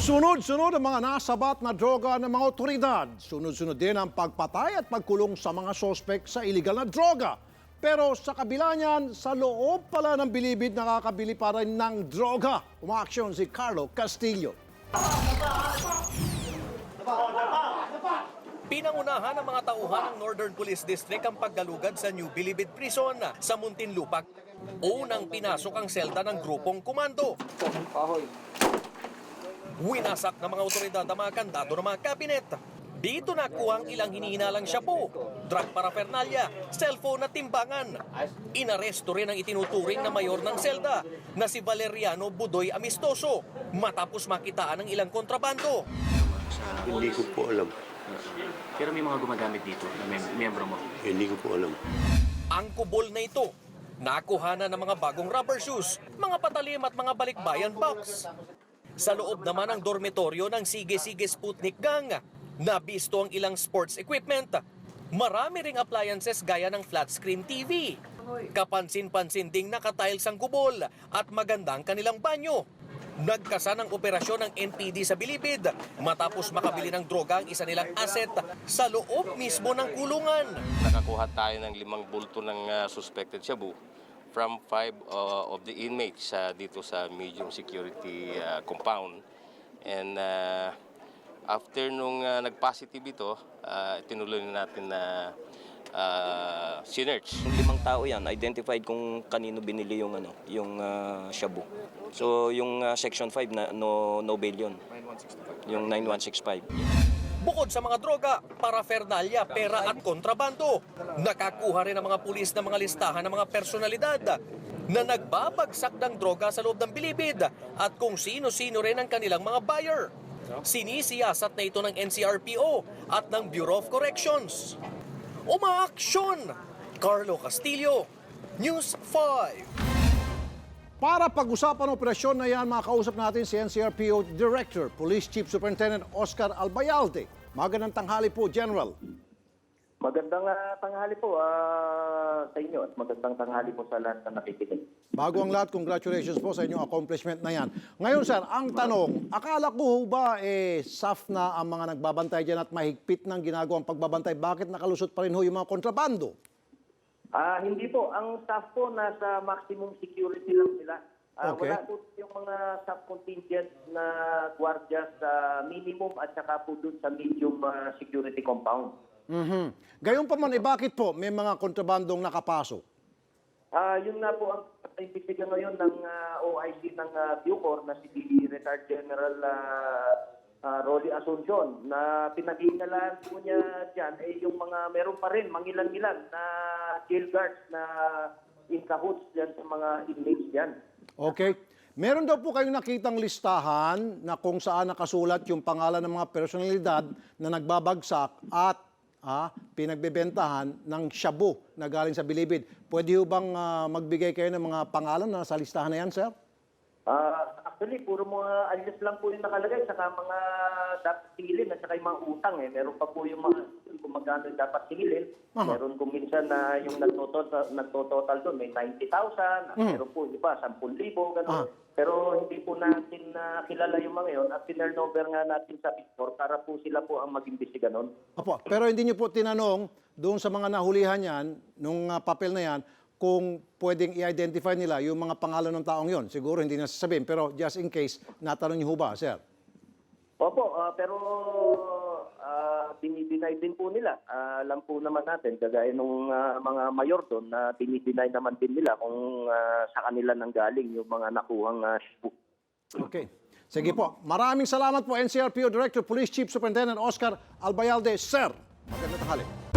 Sunod-sunod ang mga nasabat na droga ng mga otoridad. Sunod-sunod din ang pagpatay at pagkulong sa mga sospek sa iligal na droga. Pero sa kabila niyan, sa loob pala ng bilibid nakakabili pa rin ng droga. Umaaksyon si Carlo Castillo. Pinangunahan ng mga tauhan ng Northern Police District ang paggalugad sa New Bilibid Prison sa Muntinlupa. Unang pinasok ang selda ng grupong komando. Winasak ng mga otoridad ang mga kandado ng mga kabinet. Dito nakuha ang ilang hinihinalang shabu, drug paraphernalia, cellphone at timbangan. Inaresto rin ang itinuturing na mayor ng selda na si Valeriano Budoy Amistoso matapos makitaan ng ilang kontrabando. Hindi ko po alam. Pero may mga gumagamit dito na mem- miyembro mo. Hindi ko po alam. Ang kubol na ito, nakuha na ng mga bagong rubber shoes, mga patalim at mga balikbayan box. Sa loob naman ng dormitoryo ng Sige-Sige Sputnik Gang, nabisto ang ilang sports equipment. Marami ring appliances gaya ng flat screen TV. Kapansin-pansin ding nakatiles ang kubol at magandang kanilang banyo. Nagkasa ng operasyon ng NPD sa Bilibid matapos makabili ng droga ang isa nilang asset sa loob mismo ng kulungan. Nakakuha tayo ng limang bulto ng ah, suspected shabu from five uh, of the inmates uh, dito sa medium security uh, compound. And uh, after nung uh, nag-positive ito, uh, tinuloy na natin na uh, sinerch. Yung limang tao yan, identified kung kanino binili yung ano, yung ah, shabu. So yung ah, section 5 na no no bail yun. Yung 9165. Bukod sa mga droga, paraphernalia, pera at kontrabando, nakakuha rin ang mga pulis ng mga listahan ng mga personalidad na nagbabagsak ng droga sa loob ng bilibid at kung sino-sino rin ang kanilang mga buyer. Sinisiyasat na ito ng NCRPO at ng Bureau of Corrections. Umaaksyon! Carlo Castillo, News 5. Para pag-usapan ang operasyon na yan, makausap natin si NCRPO Director, Police Chief Superintendent Oscar Albayalde. Magandang tanghali po, General. Magandang ah, tanghali po ah, sa inyo at magandang tanghali po sa lahat na nakikinig. Bago ang lahat, congratulations po sa inyong accomplishment na yan. Ngayon, sir, ang tanong, akala ko ba eh, SAF na ang mga nagbabantay dyan at mahigpit ng ginagawang pagbabantay, bakit nakalusot pa rin ho yung mga kontrabando? Ah, hindi po, ang staff po nasa maximum security lang sila. Ah, Okay. Wala po yung mga staff contingent na gwardiya sa minimum at saka po dun sa medium ah, security compound. Mhm. Gayon pa man, eh, bakit po may mga kontrabandong nakapasok? Ah, yun na po ang imbestiga ngayon ng ah, OIC ng uh, Bucor na si Retired General ah, ah, Rolly Asuncion na pinag-iinalaan po niya dyan eh yung mga meron pa rin mangilan-ilan na jail guards na in cahoots dyan sa mga inmates dyan. Okay. Meron daw po kayong nakitang listahan na kung saan nakasulat yung pangalan ng mga personalidad na nagbabagsak at ah, pinagbebentahan ng shabu na galing sa Bilibid. Pwede ho bang ah, magbigay kayo ng mga pangalan na sa listahan na yan, sir? Ah, actually, puro mga alias lang po yung nakalagay, saka mga dapat singilin at saka yung mga utang eh. Meron pa po yung mga kung magkano yung dapat singilin. Aha. Meron kung minsan na yung nagtototal, nagtototal doon, may 90,000, meron po, di ba, 10,000, gano'n. Ah. Pero hindi po natin na kilala yung mga yun at pinurnover nga natin sa Victor para po sila po ang mag-imbestiga nun. Opo, pero hindi niyo po tinanong doon sa mga nahulihan yan, nung ah, papel na yan, kung pwedeng i-identify nila yung mga pangalan ng taong yon. Siguro hindi na sasabihin, pero just in case, natanong niyo ba, sir? Opo, ah, pero uh, dinideny din po nila. Ah, alam po naman natin, kagaya nung ah, mga mayor doon, na dinideny naman din nila kung ah, sa kanila nang galing yung mga nakuhang uh, Okay. Sige po. Maraming salamat po, NCRPO Director, Police Chief Superintendent Oscar Albayalde. Sir, magandang tanghali.